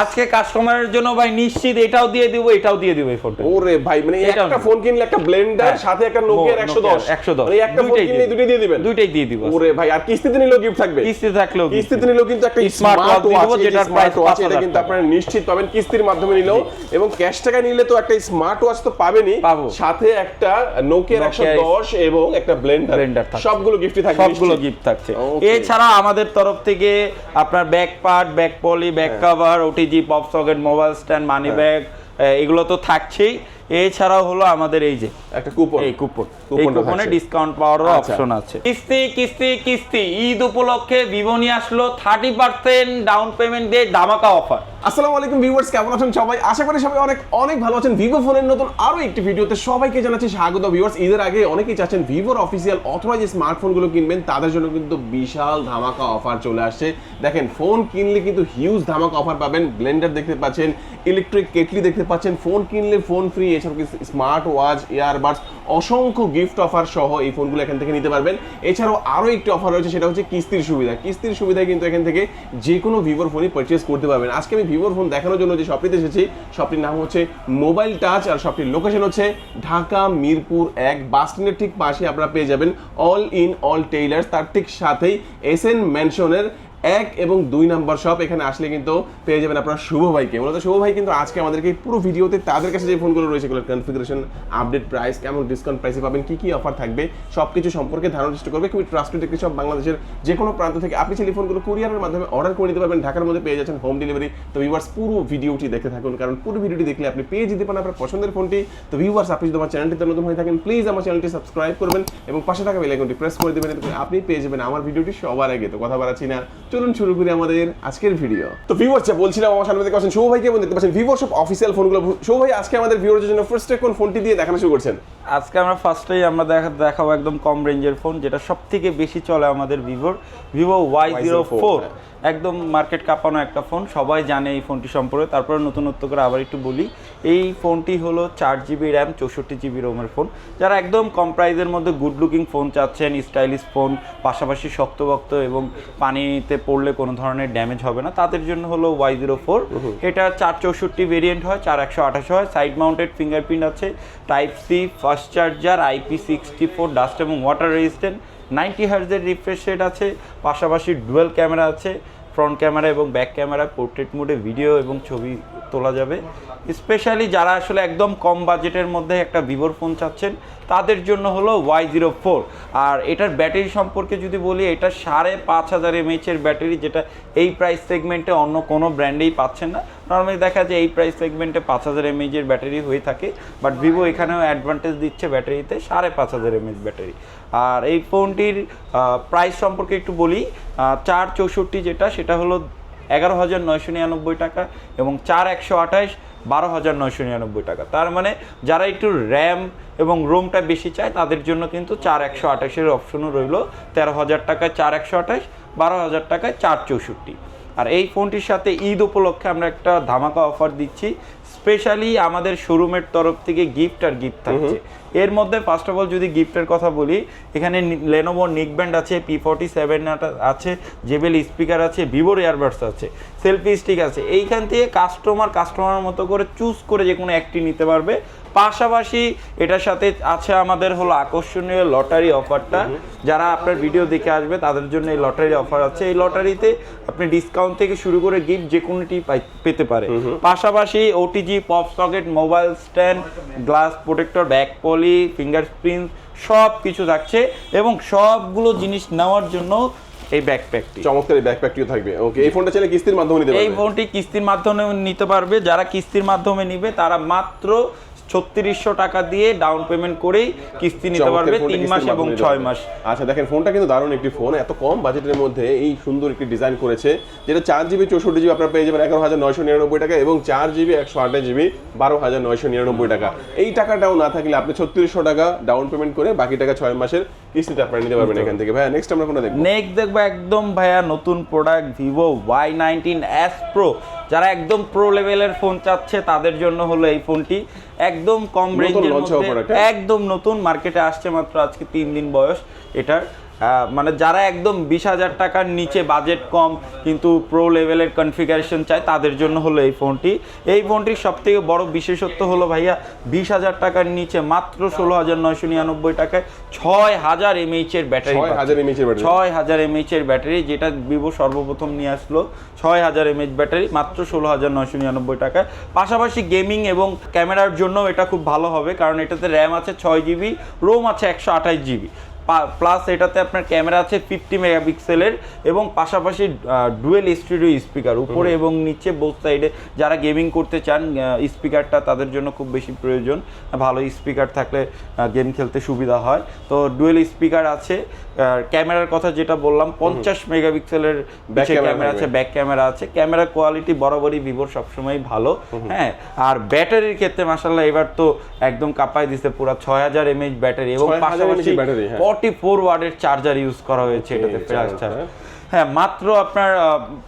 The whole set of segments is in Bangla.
আজকে কাস্টমারের জন্য ভাই নিশ্চিত এটাও দিয়ে দিব এটাও দিয়ে দিব এই ফোনটা ওরে ভাই মানে একটা ফোন কিনলে একটা ব্লেন্ডার হ্যাঁ। সাথে একটা Nokia 110 110 মানে একটা ফোন কিনলে দুটোই দিয়ে দিবেন? দুইটাই দিয়ে দিব। ওরে ভাই আর কিস্তিতে নিলেও গিফট থাকবে। কিস্তি থাকলেও কিস্তিতে নিলেও কিন্তু একটা স্মার্ট দিয়ে ওয়াচ দেবো, যেটা যেটার স্মার্ট price এটা কিন্তু আপনারা নিশ্চিত পাবেন কিস্তির মাধ্যমে নিলেও। এবং ক্যাশ টাকা নিলে তো একটা স্মার্ট ওয়াচ তো পাবেনই। সাথে একটা Nokia 110 এবং একটা ব্লেন্ডার Blender থাকছে। সবগুলো গিফটই থাকবে সবগুলো গিফট থাকছে। এছাড়া আমাদের তরফ থেকে আপনার back part back poly back. Cover OTG pop socket mobile stand money bag এগুলো তো থাকছেই। এছাড়াও হলো আমাদের এই যে একটা কুপন। এই কুপন। এই কুপনে ডিসকাউন্ট পাওয়ারও আচ্ছা। অপশন আছে। কিস্তি কিস্তি কিস্তি। ঈদ উপলক্ষে ভিভো নিয়ে আসলো থার্টি পার্সেন্ট ডাউন পেমেন্ট দিয়ে ধামাকা অফার আসসালামু আলাইকুম ভিউয়ার্স কেমন আছেন সবাই? আশা করি সবাই অনেক অনেক ভালো আছেন। ভিভো ফোনের নতুন আরও একটি ভিডিওতে সবাইকে জানাচ্ছি স্বাগত ভিউয়ার্স ঈদের আগে অনেকেই চাচ্ছেন ভিভোর অফিসিয়াল অথবা যে স্মার্টফোনগুলো কিনবেন। তাদের জন্য কিন্তু বিশাল ধামাকা অফার চলে আসছে। দেখেন ফোন কিনলে কিন্তু হিউজ ধামাকা অফার পাবেন। ব্লেন্ডার দেখতে পাচ্ছেন ইলেকট্রিক কেটলি দেখতে পাচ্ছেন ফোন কিনলে ফোন ফ্রি এছাড়াও স্মার্ট ওয়াচ ইয়ারবাডস অসংখ্য গিফট অফার সহ এই ফোনগুলো এখান থেকে নিতে পারবেন। এছাড়াও আরও একটি অফার রয়েছে, সেটা হচ্ছে কিস্তির সুবিধা। কিস্তির সুবিধায় কিন্তু এখান থেকে যে কোনো ভিভোর ফোনই পারচেস করতে পারবেন। আজকে আমি ভিভোর ফোন দেখানোর জন্য যে শপটিতে এসেছি শপটির নাম হচ্ছে মোবাইল টাচ আর শপটির লোকেশন হচ্ছে ঢাকা, মিরপুর এক বাস স্ট্যান্ডের ঠিক পাশে আপনারা পেয়ে যাবেন অল ইন অল টেইলার্স তার ঠিক সাথেই এস এন ম্যানশনের এক এবং দুই নাম্বার শপ এখানে আসলে কিন্তু পেয়ে যাবেন আপনার শুভ ভাইকে। মূলত শুভ ভাই কিন্তু আজকে আমাদেরকে পুরো ভিডিওতে তাদের কাছে যে ফোনগুলো রয়েছে, এগুলোর কনফিগারেশন আপডেট প্রাইস কেমন ডিসকাউন্ট প্রাইসে পাবেন, কী কী অফার থাকবে সব কিছু সম্পর্কে ধারণার চেষ্টা করবে। খুবই ট্রাস্টেড একটি সব বাংলাদেশের যে কোনো প্রান্ত থেকে আপনি সেই ফোনগুলো কুরিয়ারের মাধ্যমে অর্ডার করে নিতে পারবেন। ঢাকার মধ্যে পেয়ে যাচ্ছেন হোম ডেলিভারি তো ভিউয়ার্স পুরো ভিডিওটি দেখতে থাকুন, কারণ পুরো ভিডিওটি দেখলে আপনি পেয়ে যেতে পারেন আপনার পছন্দের ফোনটি তো ভিউয়ার্স আপনি যদি আমার চ্যানেলটিতে নতুন হয়ে থাকেন প্লিজ আমার চ্যানেলটি সাবস্ক্রাইব করবেন এবং পাশে থাকা বেল আইকনটি প্রেস করে দেবেন আপনি পেয়ে যাবেন আমার ভিডিওটি সবার আগে। তো কথা বাড়াচ্ছি না চলুন শুরু করি আমাদের আজকের ভিডিও তো ভিউয়ার্স বলছিলাম আমার সামনে দেখতে পাচ্ছেন শুভ ভাইকে এবং দেখতে পাচ্ছেন ভিভোর সব অফিসিয়াল ফোনগুলো শুভ ভাই আজকে আমাদের ভিউয়ারদের জন্য ফার্স্ট কোন ফোনটি দিয়ে দেখানো শুরু করছেন? আজকে আমরা ফার্স্টেই আমরা দেখা দেখাবো একদম কম রেঞ্জের ফোন যেটা সব থেকে বেশি চলে আমাদের ভিভোর ভিভো ওয়াই জিরো ফোর একদম মার্কেট কাঁপানো একটা ফোন সবাই জানে এই ফোনটি সম্পর্কে। তারপরে নতুনত্ব করে আবার একটু বলি এই ফোনটি হলো চার জিবি র্যাম চৌষট্টি জিবি রোমের ফোন যারা একদম কম প্রাইজের মধ্যে গুড লুকিং ফোন চাচ্ছেন স্টাইলিশ ফোন পাশাপাশি শক্তভক্ত এবং পানিতে পড়লে কোনো ধরনের ড্যামেজ হবে না তাদের জন্য হলো ওয়াই জিরো ফোর এটা চার চৌষট্টি ভেরিয়েন্ট হয় চার একশো আঠাশ হয়। সাইড মাউন্টেড ফিঙ্গারপ্রিন্ট আছে type C fast charger IP sixty four dust এবং ওয়াটার রেজিস্ট্যান্ট নাইনটি হার্জের রিফ্রেশ রেট আছে পাশাপাশি ডুয়েল ক্যামেরা আছে। ফ্রন্ট ক্যামেরা এবং ব্যাক ক্যামেরা পোর্ট্রেট মোডে ভিডিও এবং ছবি তোলা যাবে। স্পেশালি যারা আসলে একদম কম বাজেটের মধ্যে একটা ভিভোর ফোন চাচ্ছেন তাদের জন্য হলো ওয়াই জিরো ফোর আর এটার ব্যাটারি সম্পর্কে যদি বলি, এটা সাড়ে পাঁচ হাজার এমএইচের ব্যাটারি, যেটা এই প্রাইস সেগমেন্টে অন্য কোনো ব্র্যান্ডেই পাচ্ছেন না। নর্মালি দেখা যায় এই প্রাইস সেগমেন্টে পাঁচ হাজার এমএইচের ব্যাটারি হয়ে থাকে বাট ভিভো এখানেও অ্যাডভান্টেজ দিচ্ছে ব্যাটারিতে সাড়ে পাঁচ হাজার এমএইচ ব্যাটারি। আর এই ফোনটির প্রাইস সম্পর্কে একটু বলি চার চৌষট্টি যেটা, সেটা হলো এগারো হাজার নয়শো নিরানব্বই টাকা এবং চার একশো আঠাশ বারো হাজার নয়শো নিরানব্বই টাকা। তার মানে যারা একটু র্যাম এবং রোমটা বেশি চায় তাদের জন্য কিন্তু চার একশো আঠাশের অপশনও রইল তেরো হাজার টাকায় চার একশো আঠাশ বারো হাজার টাকায় চার চৌষট্টি। আর এই ফোনটির সাথে ঈদ উপলক্ষে আমরা একটা ধামাকা অফার দিচ্ছি স্পেশালি আমাদের শোরুমের তরফ থেকে গিফট আর গিফট থাকছে। এর মধ্যে ফার্স্ট অফ অল যদি গিফটের কথা বলি এখানে লেনোভো নিক ব্যান্ড আছে পি ফর্টি সেভেন আছে জেবেল স্পিকার আছে ভিভোর ইয়ারবাডস আছে সেলফি স্টিক আছে। এইখান থেকে কাস্টমার কাস্টমার মতো করে চুজ করে যে কোনো একটি নিতে পারবে। পাশাপাশি এটার সাথে আছে আমাদের হলো আকর্ষণীয় লটারি অফারটা যারা আপনার ভিডিও দেখে আসবে তাদের জন্য এই লটারি অফার আছে। এই লটারিতে আপনি ডিসকাউন্ট থেকে শুরু করে গিফট যে কোনোটি পেতে পারে। পাশাপাশি OTG pop socket mobile stand glass protector back poly fingerprint সব কিছু থাকছে এবং সবগুলো জিনিস নেওয়ার জন্য এই ব্যাকপ্যাকটি চমৎকার এই ব্যাকপ্যাকটিও থাকবে। ওকে এই ফোনটা চাইলে কিস্তির মাধ্যমে নিতে পারবে। এই ফোনটি কিস্তির মাধ্যমে নিতে পারবে। যারা কিস্তির মাধ্যমে নিবে তারা মাত্র ছত্রিশশো টাকা দিয়ে ডাউন পেমেন্ট করেই কিস্তি নিতে পারবে তিন মাস এবং ছয় মাস। আচ্ছা দেখেন ফোনটা কিন্তু দারুণ একটি ফোন এত কম বাজেটের মধ্যে এই সুন্দর একটি ডিজাইন করেছে যেটা চার জিবি চৌষট্টি জিবি আপনার পেয়ে যাবেন এগারো হাজার নয়শো নিরানব্বই টাকা এবং চার জিবি একশো আঠাশ জিবি বারো হাজার নয়শো নিরানব্বই টাকা। এই টাকাটাও না থাকলে আপনি ছত্রিশশো টাকা ডাউন পেমেন্ট করে বাকি টাকা ছয় মাসের কিস্তিতে আপনারা নিতে পারবেন এখান থেকে। ভাইয়া নেক্সট আমরা কোনটা দেখব? নেক্সট দেখব একদম ভাইয়া নতুন product Vivo Y nineteen S pro যারা একদম প্রো লেভেলের ফোন চাচ্ছে তাদের জন্য হলো এই ফোনটি একদম কম রেঞ্জের মধ্যে হ্যাঁ? একদম নতুন মার্কেটে আসছে মাত্র আজকে তিন দিন বয়স এটার। মানে যারা একদম বিশ হাজার টাকার নিচে বাজেট কম কিন্তু প্রো লেভেলের কনফিগারেশন চায় তাদের জন্য হলো এই ফোনটি। এই ফোনটির সব থেকে বড় বিশেষত্ব হলো ভাইয়া বিশ হাজার টাকার নিচে মাত্র ষোলো হাজার নয়শো নিরানব্বই টাকায় ছয় হাজার এমএইচ এর ব্যাটারি ছয় হাজার এমএইচ এর ব্যাটারি। ছয় হাজার এমএইচ এর ব্যাটারি যেটা ভিভো সর্বপ্রথম নিয়ে আসলো ছয় হাজার এমএইচ ব্যাটারি মাত্র ষোলো হাজার নয়শো নিরানব্বই টাকায়। পাশাপাশি গেমিং এবং ক্যামেরার জন্য এটা খুব ভালো হবে কারণ এটাতে র্যাম আছে ছয় জিবি রোম আছে একশো আঠাশ জিবি প্লাস এটাতে আপনার ক্যামেরা আছে ফিফটি মেগাপিক্সেলের এবং পাশাপাশি ডুয়েল স্টুডিও স্পিকার উপরে এবং নিচে বোথ সাইডে যারা গেমিং করতে চান স্পিকারটা তাদের জন্য খুব বেশি প্রয়োজন। ভালো স্পিকার থাকলে গেম খেলতে সুবিধা হয়। তো ডুয়েল স্পিকার আছে ক্যামেরার কথা যেটা বললাম পঞ্চাশ মেগাপিক্সেলের ক্যামেরা আছে। ব্যাক ক্যামেরা আছে। ক্যামেরা কোয়ালিটি বরাবরই ভিভোর সবসময় ভালো হ্যাঁ? আর ব্যাটারির ক্ষেত্রে মাসাল্লাহ এবার তো একদম কাপাই দিছে পুরো ছয় হাজার এমএইচ ব্যাটারি এবং পাশাপাশি হ্যাঁ। ফর্টি ফোর ওয়ার্ডের চার্জার ইউজ করা হয়েছে এটাতে ফ্ল্যাশ চমৎকার। চার্জ হ্যাঁ মাত্র আপনার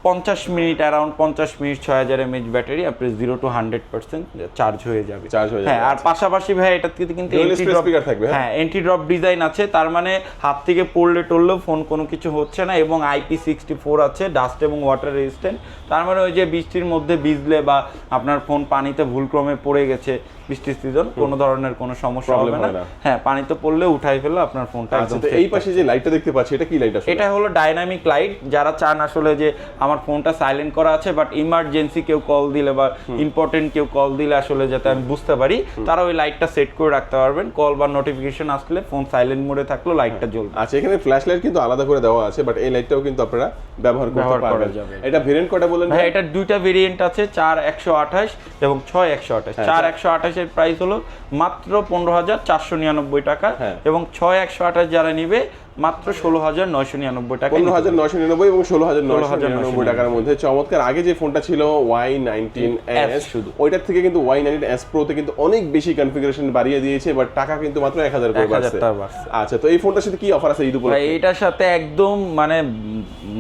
পঞ্চাশ মিনিট অ্যারাউন্ড পঞ্চাশ মিনিট ছয় হাজার এমএইচ ব্যাটারি আপনি zero two hundred percent charge হয়ে যাবে। Charge হয়ে যাবে, হ্যাঁ আর পাশাপাশি ভাই এটা থেকে কিন্তু speaker থাকবে, হ্যাঁ? এন্টি ড্রপ ডিজাইন আছে তার মানে হাত থেকে পড়লে টললেও ফোন কোনো কিছু হচ্ছে না এবং আইপি সিক্সটি ফোর আছে ডাস্ট এবং ওয়াটার রেজিস্ট্যান্ট তার মানে ওই যে বৃষ্টির মধ্যে ভিজলে বা আপনার ফোন পানিতে ভুলক্রমে পড়ে গেছে বৃষ্টির সিজন কোনো ধরনের কোনো সমস্যা হবে না। হ্যাঁ পানিতে পড়লে উঠাই ফেলে আপনার ফোনটা আচ্ছা এই পাশে যে লাইটটা দেখতে পাচ্ছি এটা কি লাইট এটা হলো ডাইনামিক লাইট যারা চান আসলে যে আমার ফোনটা সাইলেন্ট করা আছে বাট ইমার্জেন্সি কেউ কল দিলে বা ইম্পর্টেন্ট কেউ কল দিলে আসলে যাতে আমি বুঝতে পারি তারা ওই লাইটটা সেট করে রাখতে পারবেন। কল বা নোটিফিকেশন আসলে ফোন সাইলেন্ট মোডে থাকলেও লাইটটা জ্বলবে। আচ্ছা এখানে ফ্ল্যাশ লাইট কিন্তু আলাদা করে দেওয়া আছে বাট এই লাইটটাও কিন্তু আপনারা ব্যবহার করতে পারবেন। এটা ভেরিয়েন্ট কটা বললেন ভাই? এটার দুইটা ভেরিয়েন্ট আছে চার একশো আঠাশ এবং ছয় একশো আঠাশ। হ্যাঁ, চার চার- একশো আঠাশের প্রাইস হলো মাত্র পনেরো হাজার চারশো নিরানব্বই টাকা হ্যাঁ। এবং ছয় একশো আঠাশ যারা নিবে মাত্র ষোলো হাজার নয়শো নিরানব্বই টাকা ষোলো হাজার নয়শো নিরানব্বই এবং ষোলো হাজার নয়শো হাজার নিরানব্বই টাকার মধ্যে চমৎকার আগে যে ফোনটা ছিল ওয়াই নাইনটিন এস শুধু। ওইটার থেকে কিন্তু ওয়াই নাইনটিন এস প্রোতে কিন্তু অনেক বেশি কনফিগারেশন বাড়িয়ে দিয়েছে বাট টাকা কিন্তু মাত্র এক হাজার করে 1000 বাড়ছে। আচ্ছা তো এই ফোনটার সাথে কি অফার আছে ঈদ উপলক্ষে? এটার সাথে একদম মানে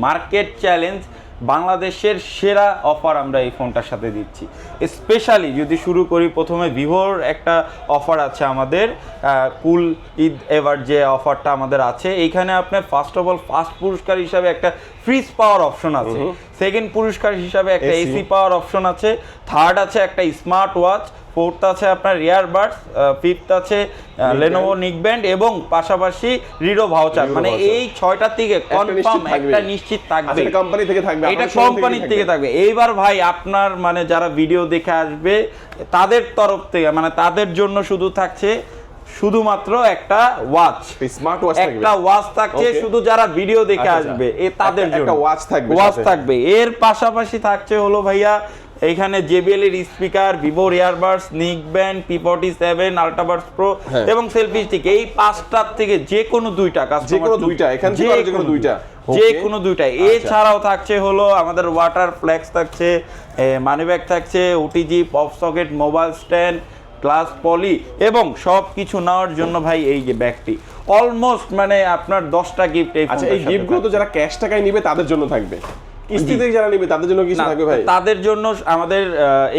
মার্কেট চ্যালেঞ্জ বাংলাদেশের সেরা অফার আমরা এই ফোনটার সাথে দিচ্ছি। স্পেশালি যদি শুরু করি প্রথমে ভিভোর একটা অফার আছে আমাদের কুল ঈদ এবার যে অফারটা আমাদের আছে এইখানে আপনার ফার্স্ট অফ অল ফার্স্ট পুরস্কার হিসাবে একটা ফ্রিজ পাওয়ার অপশন আছে। সেকেন্ড পুরস্কার হিসাবে একটা এসি পাওয়ার অপশন আছে। থার্ড আছে একটা স্মার্ট ওয়াচ ফোর্থ আছে আপনার ইয়ারবাডস ফিফথ আছে লেনোভো নিকব্যান্ড এবং পাশাপাশি রিডো ভাউচার মানে। এই ছয়টা থেকে কনফার্ম। একটা নিশ্চিত থাকবে। আচ্ছা, কোম্পানি থেকে থাকবে এটা কোম্পানির থেকে থাকবে। এইবার ভাই আপনার মানে যারা ভিডিও দেখে আসবে তাদের তরফ থেকে মানে তাদের জন্য শুধু থাকছে শুধুমাত্র একটা ওয়াচ স্মার্ট ওয়াচ একটা ওয়াচ থাকছে. শুধু যারা ভিডিও দেখে আচ্ছা, আসবে এ তাদের জন্য। একটা watch থাকবে ওয়াচ। থাকবে। এর পাশাপাশি থাকছে হলো ভাইয়া এখানে জেবিএল এর speaker Vivo earbuds neck band P forty seven ultrabuds pro. এবং সেলফি স্টিক এই পাঁচটার থেকে যে কোনো দুইটা যে কোনো দুইটা, এখান থেকে যে কোনো দুইটা। যে কোনো দুইটা। আচ্ছা। এছাড়াও থাকছে হলো আমাদের ওয়াটার ফ্লেক্স থাকছে মানি ব্যাগ থাকছে OTG pop socket mobile stand glass poly এবং সব কিছু নেওয়ার জন্য ভাই এই যে ব্যাগটি। অলমোস্ট মানে আপনার দশটা গিফট এই আচ্ছা এই গিফটগুলো তো যারা ক্যাশ টাকায় নিবে তাদের জন্য থাকবে। কিস্তিতে যারা নিবে তাদের জন্য কিছু থাকবে ভাই? তাদের জন্য আমাদের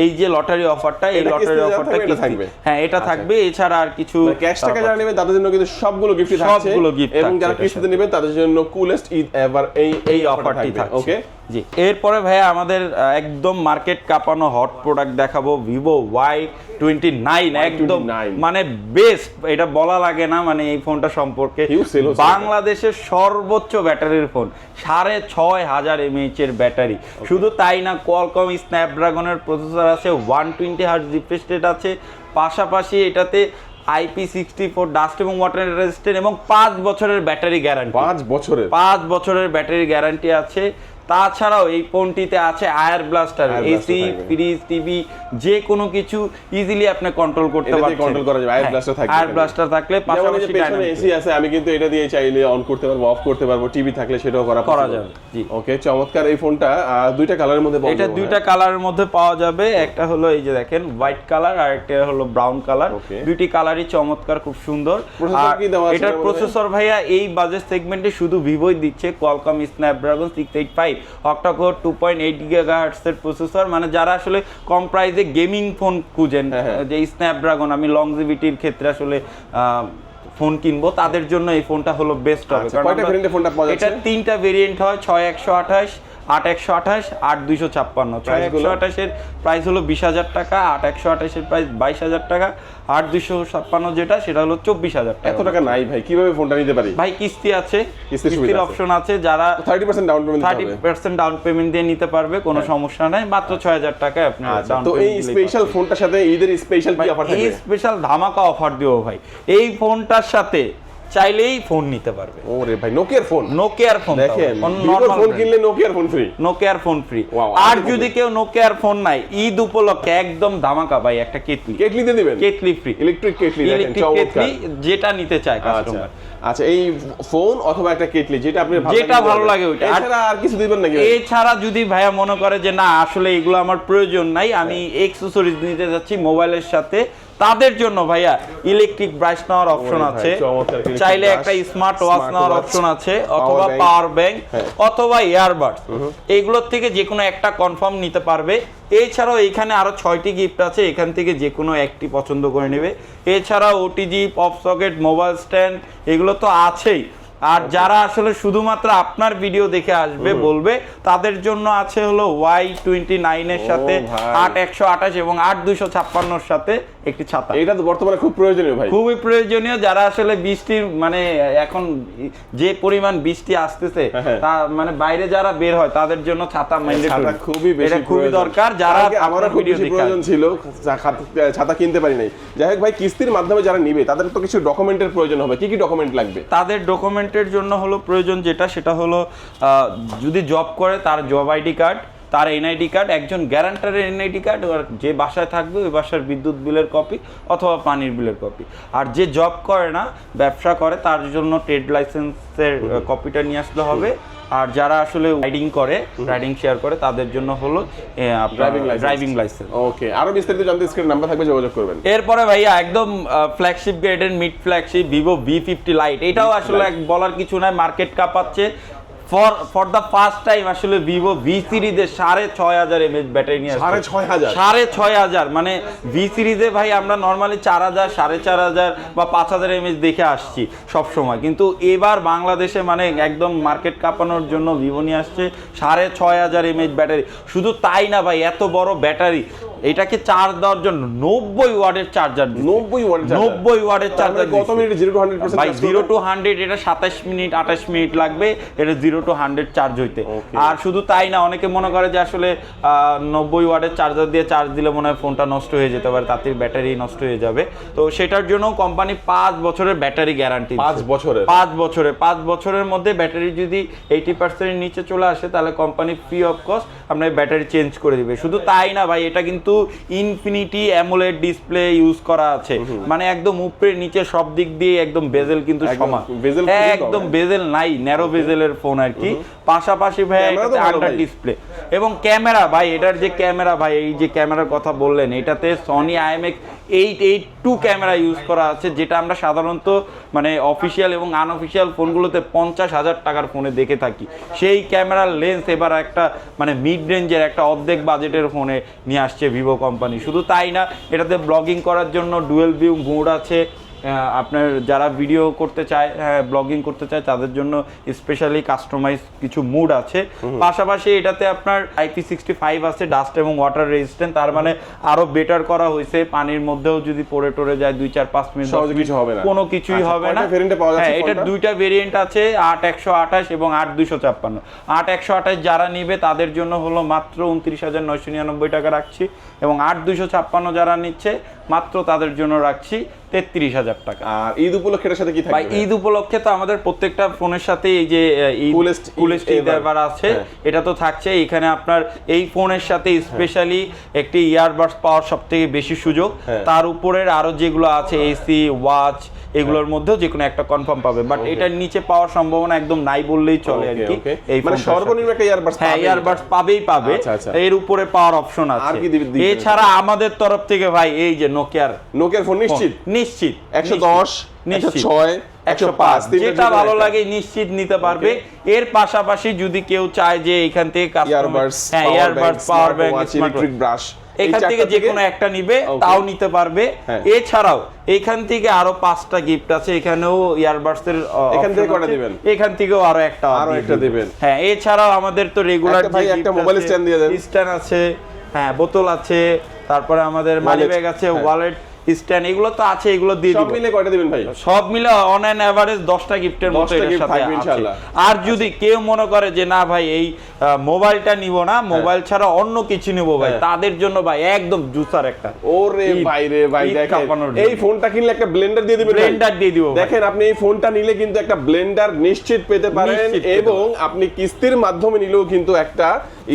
এই যে লটারি অফারটা এই লটারি অফারটা থাকবে, থাকবে। হ্যাঁ এটা আচ্ছা। থাকবে। এছাড়া আর কিছু ক্যাশ টাকা যারা নেবে তাদের জন্য কিন্তু সবগুলো গিফট থাকছে। সবগুলো গিফট এবং যারা কিস্তিতে নেবে তাদের জন্য কুলেস্ট ঈদ এভার এই এই অফারটি থাকছে। ওকে জি। এরপরে ভাইয়া আমাদের একদম মার্কেট কাঁপানো হট প্রোডাক্ট দেখাবো ভিভো ওয়াই টোয়েন্টি নাইন একদম Y29 মানে বেস্ট এটা বলা লাগে না মানে এই ফোনটা সম্পর্কে। বাংলাদেশের সর্বোচ্চ ব্যাটারির ফোন সাড়ে ছয় হাজার এমএইচ এর ব্যাটারি শুধু তাই না কোয়ালকম স্ন্যাপড্রাগনের প্রসেসর আছে one twenty hertz refresh rate আছে। পাশাপাশি এটাতে আইপি সিক্সটি ফোর ডাস্ট এবং ওয়াটার রেজিস্ট্যান্ট এবং পাঁচ বছরের ব্যাটারি গ্যারান্টি পাঁচ বছরের। পাঁচ বছরের ব্যাটারি গ্যারান্টি আছে। তাছাড়াও এই ফোনটিতে আছে air blaster AC fridge TV যে কোনো কিছু ইজিলি আপনি কন্ট্রোল করতে পারছেন। control করা যাবে, আয়ার ব্লাস্টার থাকবে আয়ার ব্লাস্টার থাকলে পাশাপাশি পেছনে এসি আছে আমি কিন্তু এটা দিয়ে চাইলে অন করতে পারব অফ করতে পারব টিভি থাকলে সেটাও করা করা যাবে, জি। ওকে চমৎকার এই ফোনটা দুইটা কালারের মধ্যে পাওয়া এটা দুইটা কালারের মধ্যে পাওয়া যাবে একটা হলো এই যে দেখেন হোয়াইট কালার আর একটা হলো ব্রাউন কালার. দুইটি কালারই চমৎকার খুব সুন্দর। আর এটার প্রসেসর ভাইয়া এই বাজেট সেগমেন্টে শুধু ভিভোই দিচ্ছে Qualcomm Snapdragon six eight five octacore two point eight গিগাহার্টসের processor মানে যারা আসলে কম প্রাইসে গেমিং ফোন খুঁজেন হ্যাঁ, হ্যাঁ। যে স্ন্যাপড্রাগন আমি লংজিভিটির ক্ষেত্রে আসলে ফোন কিনবো তাদের জন্য এই ফোনটা হলো বেস্ট হবে আচ্ছা? এটা তিনটা ভেরিয়েন্ট হয় ছয় একশো আঠাশ আট একশো আঠাশ আট দুইশো ছাপ্পান্ন। ছয় একশো আঠাশের প্রাইস হলো বিশ হাজার টাকা আট একশো আঠাশের প্রাইস বাইশ হাজার টাকা আট দুইশো ছাপ্পান্ন যেটা সেটা হলো চব্বিশ হাজার এত টাকা টাকা নাই ভাই কীভাবে ফোনটা নিতে পারি? ভাই কিস্তি আছে কিস্তির। অপশন আছে। যারা thirty percent down payment thirty percent down payment দিয়ে নিতে পারবে কোনো সমস্যা নাই মাত্র ছয় হাজার টাকায় আপনি আচ্ছা তো এই স্পেশাল ফোনটার সাথে ঈদের স্পেশাল কি অফার এই স্পেশাল ধামাকা অফার দিব ভাই। এই ফোনটার সাথে চাইলেই ফোন নিতে পারবে। ওরে ভাই নোকিয়ার ফোন নোকিয়ার ফোন দেখেন ভিভোর ফোন কিনলে নোকিয়ার ফোন ফ্রি নোকিয়ার ফোন ফ্রি আর যদি কেউ নোকিয়ার ফোন নাই ঈদ উপলক্ষে একদম ধামাকা ভাই একটা কেটলি কেটলি দিয়ে দিবেন? কেটলি ফ্রি ইলেকট্রিক কেটলি দেখেন ইলেকট্রিক কেটলি যেটা নিতে চায় আচ্ছা কাস্টমার আচ্ছা এই ফোন অথবা একটা কেটলি যেটা আপনি যেটা ভালো লাগে। আর- এছাড়া আর কিছু দিবেন নাকি এছাড়া যদি ভাইয়া মনে করে যে না আসলে এগুলো আমার প্রয়োজন নাই আমি এক্সেসরিজ নিতে যাচ্ছি মোবাইলের সাথে তাদের জন্য ভাইয়া ইলেকট্রিক ব্রাশ নেওয়ার অপশন আছে। চাইলে একটা স্মার্ট ওয়াচ নেওয়ার অপশন আছে অথবা পাওয়ার ব্যাংক। অথবা ইয়ারবাডস এইগুলোর থেকে যে কোনো একটা কনফার্ম নিতে পারবে। এছাড়াও এখানে আরও ছয়টি গিফট আছে এখান থেকে যে কোনো একটি পছন্দ করে নেবে। এছাড়া OTG pop socket mobile stand এগুলো তো আছেই। আর যারা আসলে শুধুমাত্র আপনার ভিডিও দেখে আসবে বলবে তাদের জন্য আছে হলো ওয়াই টোয়েন্টি নাইনের সাথে আট একশো আঠাশ এবং আট দুইশো ছাপ্পান্নর সাথে একটি ছাতা। এটা তো বর্তমানে খুব প্রয়োজনীয় ভাই। খুবই প্রয়োজনীয় যারা আসলে বৃষ্টির মানে এখন যে পরিমাণ বৃষ্টি আসতেছে হ্যাঁ। তা মানে বাইরে যারা বের হয় তাদের জন্য ছাতা ম্যান্ডেটরি ছাতা খুবই বেশি এটা খুবই দরকার যারা খুব ভিডিও বেশি প্রয়োজন ছিল ছাতা কিনতে পারি নাই। যাই হোক ভাই কিস্তির মাধ্যমে যারা নিবে তাদের তো কিছু ডকুমেন্টের প্রয়োজন হবে। কি কি ডকুমেন্ট লাগবে? তাদের ডকুমেন্টের জন্য হলো প্রয়োজন যেটা সেটা হলো যদি জব করে তার জব আইডি কার্ড তার এনআইডি কার্ড একজন গ্যারান্টারের এনআইডি কার্ড আর যে বাসায় থাকবে ওই বাসার বিদ্যুৎ বিলের কপি অথবা পানির বিলের কপি আর যে জব করে না ব্যবসা করে তার জন্য ট্রেড লাইসেন্সের কপিটা নিয়ে আসলে হবে। আর যারা আসলে রাইডিং করে রাইডিং শেয়ার করে তাদের জন্য হলো. ড্রাইভিং লাইসেন্স ওকে আরও বিস্তারিত জানতে স্ক্রিন নাম্বার থাকবে যোগাযোগ করবেন। এরপরে ভাইয়া একদম ফ্ল্যাগশিপ গ্রেডের mid flagship Vivo V fifty lite এটাও আসলে এক বলার কিছু নাই market কাঁপাচ্ছে। For for the first time আসলে ভিভো ভি সিরিজের সাড়ে ছয় হাজার এমএচ ব্যাটারি নিয়ে সাড়ে ছয় হাজার? সাড়ে ছয় হাজার মানে ভি সিরিজে ভাই আমরা নর্মালি চার হাজার সাড়ে চার হাজার বা পাঁচ হাজার এমএচ দেখে আসছি সব সময় কিন্তু এবার বাংলাদেশে মানে একদম মার্কেট কাঁপানোর জন্য ভিভো নিয়ে আসছে সাড়ে ছয় হাজার এমএচ ব্যাটারি। শুধু তাই না ভাই এত বড় ব্যাটারি এটাকে চার্জ দেওয়ার জন্য নব্বই ওয়ার্ডের চার্জার নব্বই নব্বই ওয়ার্ডের মানে চার্জার কত মিনিট জিরো টু হান্ড্রেড ভাই জিরো টু হান্ড্রেড এটা সাতাশ মিনিট আঠাশ মিনিট লাগবে এটা জিরো টু হান্ড্রেড চার্জ হইতে। আর শুধু তাই না অনেকে মনে করে যে আসলে নব্বই ওয়াটের চার্জার দিয়ে চার্জ দিলে মনে হয় ফোনটা নষ্ট হয়ে যেতে পারে তাতে ব্যাটারি নষ্ট হয়ে যাবে। তো সেটার জন্য কোম্পানি পাঁচ বছরের ব্যাটারি গ্যারান্টি পাঁচ বছরের? পাঁচ বছরে পাঁচ বছরের মধ্যে ব্যাটারি যদি এইটি পার্সেন্টের নিচে চলে আসে তাহলে কোম্পানি ফ্রি অফ কস্ট আপনার ব্যাটারি চেঞ্জ করে দিবে। শুধু তাই না ভাই এটা কিন্তু ইনফিনিটি অ্যামোলেড ডিসপ্লে ইউজ করা আছে। মানে একদম উপরে নিচে সব দিক দিয়ে একদম বেজেল কিন্তু সমান। বেজেল একদম হ্যাঁ। বেজেল নাই ন্যারো বেজেলের ফোন আর কি। পাশাপাশি ভাই আন্ডার ডিসপ্লে এবং ক্যামেরা ভাই এটার যে ক্যামেরা ভাই এই যে ক্যামেরার কথা বললেন এটাতে Sony IMX eight eight two camera use করা আছে, যেটা আমরা সাধারণত মানে অফিসিয়াল এবং আনঅফিসিয়াল ফোনগুলোতে পঞ্চাশ হাজার টাকার ফোনে দেখে থাকি। সেই ক্যামেরার লেন্স এবার একটা মানে মিড রেঞ্জের একটা অর্ধেক বাজেটের ফোনে নিয়ে আসছে ভিভো কোম্পানি শুধু তাই না, এটাতে ব্লগিং করার জন্য ডুয়েল ভিউ মোড আছে আপনার যারা ভিডিও করতে চায় ব্লগিং করতে চায় তাদের জন্য স্পেশালি কাস্টমাইজ কিছু মুড আছে। পাশাপাশি এটাতে আপনার আইপি সিক্সটি ফাইভ আছে ডাস্ট এবং ওয়াটার রেজিস্ট্যান্ট তার মানে আরও বেটার করা হয়েছে। পানির মধ্যেও যদি পড়ে টরে যায় দুই চার পাঁচ মিনিট দশ কিছু হবে না। কোনো কিছুই আচ্ছা, হবে না। হ্যাঁ এটার দুইটা ভেরিয়েন্ট আছে আট একশো আঠাশ এবং আট দুইশো ছাপ্পান্ন। আট একশো আঠাশ যারা নিবে তাদের জন্য হলো মাত্র উনত্রিশ হাজার নয়শো নিরানব্বই টাকা রাখছি এবং আট দুইশো ছাপ্পান্ন যারা নিচ্ছে মাত্র তাদের জন্য রাখছি তেত্রিশ হাজার টাকা আর ঈদ উপলক্ষে এটার সাথে কি ভাই থাকবে ঈদ উপলক্ষে তো আমাদের প্রত্যেকটা ফোনের সাথে এই যে কুলেস্ট ঈদ। এবার আছে হ্যাঁ। এটা তো থাকছে এখানে আপনার এই ফোনের সাথে স্পেশালি একটি ইয়ারবাডস পাওয়ার সব থেকে বেশি সুযোগ হ্যাঁ। তার উপরের আরও যেগুলো আছে এসি ওয়াচ এগুলোর মধ্যেও যে কোনো একটা কনফার্ম পাবে। বাট এটার নিচে পাওয়ার সম্ভাবনা একদম নাই বললেই চলে আর কি। এই মানে সর্বনিম্ন একটা ইয়ারবাডস হ্যাঁ ইয়ারবাডস পাবেই পাবে। আচ্ছা, আচ্ছা। এর উপরে পাওয়ার অপশন আছে? এছাড়া আমাদের তরফ থেকে ভাই এই যে নোকিয়ার নোকিয়ার ফোন নিশ্চিত? নিশ্চিত। একশো দশ একশো নিশ্চিত। ছয় একশো পাঁচ যেটা ভালো লাগে নিশ্চিত নিতে পারবে। এর পাশাপাশি যদি কেউ চায় যে এখান থেকে ইয়ারবাডস হ্যাঁ earbuds power bank electric brush এখান থেকে যে কোনো একটা নিবে তাও নিতে পারবে হ্যাঁ। এছাড়াও এখান থেকে আরও পাঁচটা গিফট আছে এখানেও ইয়ারবাডস এর এখান থেকে কটা দিবেন? এখান থেকেও আরও একটা আরও একটা দিব। দিবেন। হ্যাঁ এছাড়াও আমাদের তো রেগুলার ভাই একটা মোবাইল স্ট্যান্ড দিয়ে দেন। স্ট্যান্ড আছে হ্যাঁ বোতল আছে তারপরে আমাদের মানি ব্যাগ আছে হ্যাঁ। ওয়ালেট স্ট্যান্ড এগুলো তো আছে এগুলো দিয়ে সব মিলে কয়টা দিবেন ভাই? সব মিলে অন অ্যান এভারেজ দশটা গিফটের মতো 10টা gift সাথে আছে। আর যদি কেউ মনে করে যে না ভাই এই মোবাইলটা নিব না মোবাইল ছাড়া অন্য কিছু নিব ভাই হ্যাঁ। তাদের জন্য ভাই একদম জুসার একটা। ওরে ভাই রে ভাই দেখেন। এই ফোনটা কিনলে একটা ব্লেন্ডার দিয়ে দিবেন ব্লেন্ডার দিয়ে দিব দেখেন আপনি এই ফোনটা নিলে কিন্তু একটা ব্লেন্ডার নিশ্চিত পেতে পারেন এবং আপনি কিস্তির মাধ্যমে নিলেও কিন্তু একটা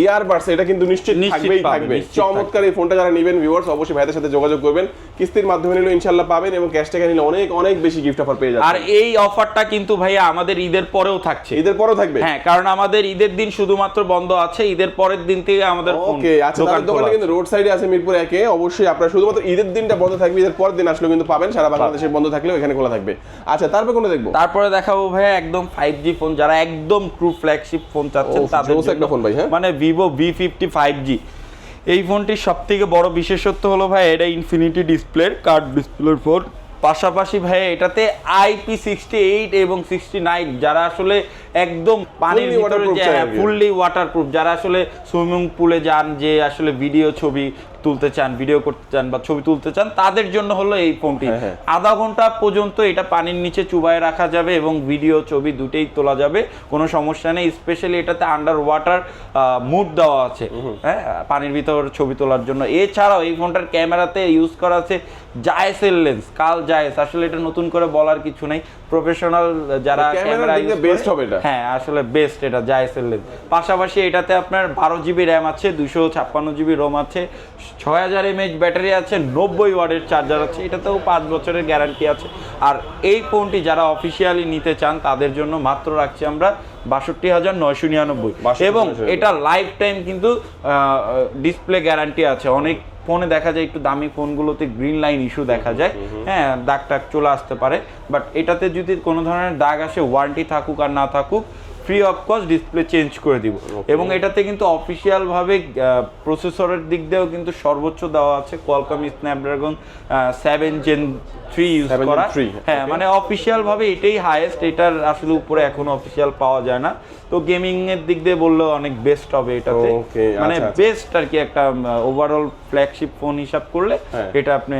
ইয়ারবাডস এটা কিন্তু নিশ্চিত নিশ্চিত থাকবেই থাকবে। চমৎকার এই ফোনটা যারা নেবেন ভিউয়ার্স অবশ্যই ভাইদের সাথে যোগাযোগ করবেন। কিস্তির মাধ্যমে নিলেও ইনশাআল্লাহ পাবেন এবং ক্যাশ টাকা নিলে অনেক অনেক বেশি গিফট অফার পেয়ে যাবেন আর এই অফারটা কিন্তু ভাইয়া আমাদের ঈদের পরেও থাকছে। ঈদের পরেও থাকবে? হ্যাঁ কারণ আমাদের ঈদের দিন শুধুমাত্র বন্ধ আছে ঈদের পরের দিন থেকে আমাদের ওকে আচ্ছা দোকান কিন্তু রোড সাইডে আছে মিরপুর একে অবশ্যই আপনারা শুধুমাত্র ঈদের দিনটা বন্ধ থাকবে ঈদের পরের দিন আসলে কিন্তু পাবেন সারা বাংলাদেশে বন্ধ থাকলেও এখানে খোলা থাকবে। আচ্ছা তারপর কোনো দেখব? তারপরে দেখাবো ভাইয়া একদম ফাইভ জি ফোন যারা একদম ট্রু ফ্ল্যাগশিপ ফোন চাচ্ছেন তাদের একটা ফোন ভাই, হ্যাঁ? মানে Vivo V fifty five G এই ফোনটির সব থেকে বড় বিশেষত্ব হলো ভাই, এটা ইনফিনিটি ডিসপ্লের কার্ড ডিসপ্লের ফোন পাশাপাশি ভাই, এটাতে আইপি সিক্সটি এইট এবং সিক্সটি নাইন যারা আসলে একদম পানির ফুললি ওয়াটারপ্রুফ যারা আসলে সুইমিং পুলে যান যে আসলে ভিডিও ছবি তুলতে চান ভিডিও করতে চান বা ছবি তুলতে চান তাদের জন্য হলো এই ফোনটি হ্যাঁ, হ্যাঁ। আধা ঘণ্টা পর্যন্ত এটা পানির নিচে চুবায় রাখা যাবে এবং ভিডিও ছবি দুটেই তোলা যাবে। কোনো সমস্যা নেই স্পেশালি এটাতে আন্ডার ওয়াটার মুড দেওয়া আছে। হ্যাঁ পানির ভিতর ছবি তোলার জন্য। এছাড়াও এই ফোনটার ক্যামেরাতে ইউজ করা আছে জায়েসের লেন্স কাল জায়েস। আসলে এটা নতুন করে বলার কিছু নেই। প্রফেশনাল যারা ক্যামেরা best হবে এটা। হ্যাঁ আসলে বেস্ট এটা জায়েসের লেন্স পাশাপাশি এটাতে আপনার বারো জিবি র্যাম আছে দুশো ছাপ্পান্ন জিবি রোম আছে ছয় হাজার এমএইচ ব্যাটারি আছে নব্বই ওয়ার্ডের চার্জার আছে এটাতেও পাঁচ বছরের গ্যারান্টি আছে। আর এই ফোনটি যারা অফিসিয়ালি নিতে চান তাদের জন্য মাত্র রাখছি আমরা বাষট্টি হাজার নয়শো নিরানব্বই। এবং এটা লাইফ টাইম কিন্তু ডিসপ্লে গ্যারান্টি আছে। অনেক ফোনে দেখা যায় একটু দামি ফোনগুলোতে গ্রিন লাইন ইস্যু দেখা যায়। হ্যাঁ দাগ টাগ চলে আসতে পারে। বাট এটাতে যদি কোনো ধরনের দাগ আসে ওয়ারেন্টি থাকুক আর না থাকুক free of cost display change করে দিব। এবং এটাতে কিন্তু অফিসিয়াল ভাবে প্রসেসরের দিক দিয়েও কিন্তু সর্বোচ্চ দেওয়া আছে Qualcomm Snapdragon seven gen three use করা। হ্যাঁ। মানে অফিসিয়াল ভাবে এটাই হাইয়েস্ট এটার আসলে উপরে এখনও অফিসিয়াল পাওয়া যায় না। তো গেমিং এর দিক দিয়ে বললেও অনেক বেস্ট হবে এটাতে। মানে আচ্ছা, আচ্ছা। বেস্ট আর কি একটা ওভারঅল ফ্ল্যাগশিপ ফোন হিসাব করলে হ্যাঁ। এটা আপনি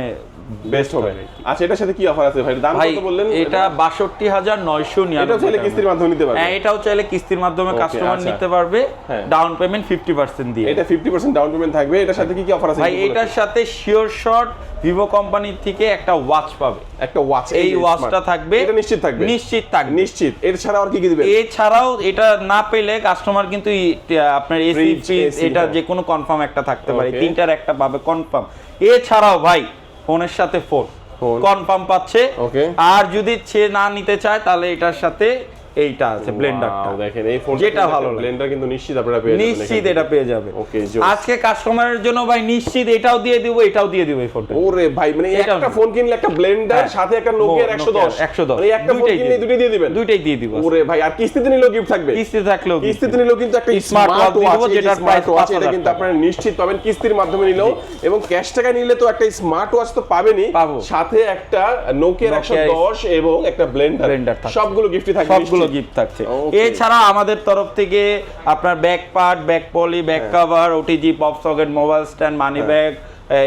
বেস্ট হবে। আচ্ছা এটার সাথে কি অফার আছে ভাই? দাম কত বললেন? এটা এটাও চাইলে কিস্তির মাধ্যমে নিতে পারবে। হ্যাঁ এটাও চাইলে কিস্তির মাধ্যমে কাস্টমার আচ্ছা। নিতে পারবে। ডাউন পেমেন্ট ফিফটি পার্সেন্ট দিয়ে। এটা 50% ডাউন পেমেন্ট থাকবে। এটার সাথে কি কি অফার আছে? ভাই এটার সাথে শিওর শট ভিভো কোম্পানির থেকে একটা ওয়াচ পাবে। একটা ওয়াচ এই ওয়াচটা থাকবে। এটা নিশ্চিত থাকবে? নিশ্চিত থাকবে। নিশ্চিত। এর ছাড়া আর কি কি দিবেন? এছাড়াও এটা না পেলে কাস্টমার কিন্তু আপনার এসি এটা। যে কোনো কনফার্ম একটা থাকতে পারে। তিনটার একটা পাবে কনফার্ম এছাড়াও ভাই ফোনের সাথে ফোন। কনফার্ম পাচ্ছে। আর যদি সে না নিতে চায় তাহলে এটার সাথে এইটা আছে ব্লেন্ডারটা দেখেন এই ফোনটা যেটা ভালো ব্লেন্ডার কিন্তু নিশ্চিত আপনারা পেয়ে যাবেন নিশ্চিত এটা পেয়ে যাবে জোস। আজকে কাস্টমারের জন্য ভাই নিশ্চিত এটাও দিয়ে দিব এটাও দিয়ে দিব এই ফোনটা ওরে ভাই মানে একটা ফোন কিনলে একটা ব্লেন্ডার হ্যাঁ। সাথে একটা নোকিয়ার 110 110 মানে একটা ফোন কিনলে দিয়ে দুটোই দিয়ে দিবেন। দিয়ে দিব। ওরে ভাই আর কিস্তিতে নিলেও গিফট থাকবে। থাকলেও কিস্তিতে নিলেও কিন্তু একটা স্মার্ট ওয়াচ দেবো, যেটার স্মার্ট price এটা কিন্তু আপনারা নিশ্চিত পাবেন কিস্তির মাধ্যমে নিলেও। এবং ক্যাশ টাকা নিলে তো একটা স্মার্ট ওয়াচ তো পাবেনই। সাথে একটা Nokia 110 এবং একটা ব্লেন্ডার। সবগুলো গিফটই থাকবে সবগুলো নিশ্চিত। গিফট থাকছে। এছাড়া আমাদের তরফ থেকে আপনার back part back poly back. Cover OTG pop socket mobile stand money bag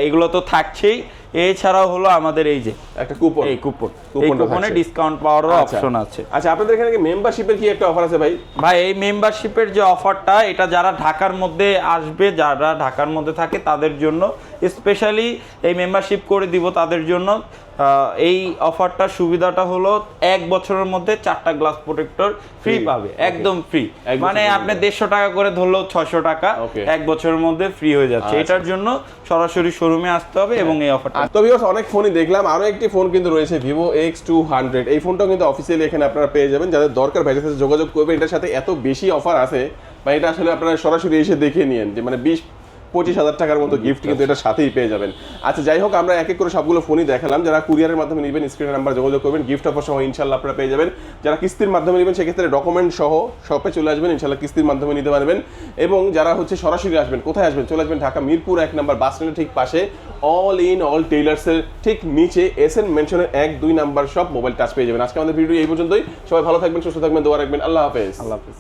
এগুলো তো থাকছেই। এছাড়াও হলো আমাদের এই যে একটা কুপন এই কুপন এই কুপনে ডিসকাউন্ট পাওয়ারও আচ্ছা। অপশন আছে। আচ্ছা আপনাদের এখানে কি মেম্বারশিপের কি একটা অফার আছে ভাই? ভাই এই মেম্বারশিপের যে অফারটা এটা যারা ঢাকার মধ্যে আসবে যারা ঢাকার মধ্যে থাকে তাদের জন্য স্পেশালি এই মেম্বারশিপ করে দিব তাদের জন্য এই অফারটা সুবিধাটা হলো এক বছরের মধ্যে চারটা গ্লাস প্রোটেক্টর ফ্রি পাবে একদম ফ্রি। মানে আপনি দেড়শো টাকা করে ধরলেও ছয়শো টাকা. এক বছরের মধ্যে ফ্রি হয়ে যাচ্ছে। আচ্ছা। এটার জন্য সরাসরি শোরুমে আসতে হবে এবং এই অফারটা তো অনেক ফোনই দেখলাম। আরও একটি ফোন কিন্তু রয়েছে ভিভো এক্স টু হান্ড্রেড এই ফোনটাও কিন্তু অফিসিয়ালি এখানে আপনারা পেয়ে যাবেন। যাদের দরকার ভাইদের সাথে যোগাযোগ করবে এটার সাথে এত বেশি অফার আছে বা এটা আসলে আপনারা সরাসরি এসে দেখে নিয়েন যে মানে বিশ পঁচিশ হাজার টাকার মতো গিফট কিন্তু এটা সাথেই পেয়ে যাবেন। আচ্ছা যাই হোক, আমরা এক এক করে সবগুলো ফোনই দেখালাম। যারা কুরিয়ারের মাধ্যমে নেবেন স্ক্রিনের নাম্বার যোগাযোগ করবেন গিফট অফার সহ ইনশাল্লাহ আপনারা পেয়ে যাবেন। যারা কিস্তির মাধ্যমে নেবেন, সেক্ষেত্রে ডকুমেন্ট সহ শপে চলে আসবেন, ইনশাল্লাহ কিস্তির মাধ্যমে নিতে পারবেন। এবং যারা হচ্ছে সরাসরি আসবেন, কোথায় আসবেন? চলে আসবেন ঢাকা মিরপুর এক নাম্বার বাস স্ট্যান্ডের ঠিক পাশে। অল ইন অল টেইলার্সের ঠিক নিচে এস এন মেনশনের এক, দুই নাম্বার সব মোবাইল টাচ পেয়ে যাবেন। আজকে আমাদের ভিডিও এই পর্যন্তই। সবাই ভালো থাকবেন, সুস্থ থাকবেন, দোয়া রাখবেন। আল্লাহ হাফেজ। আল্লাহ হাফিজ।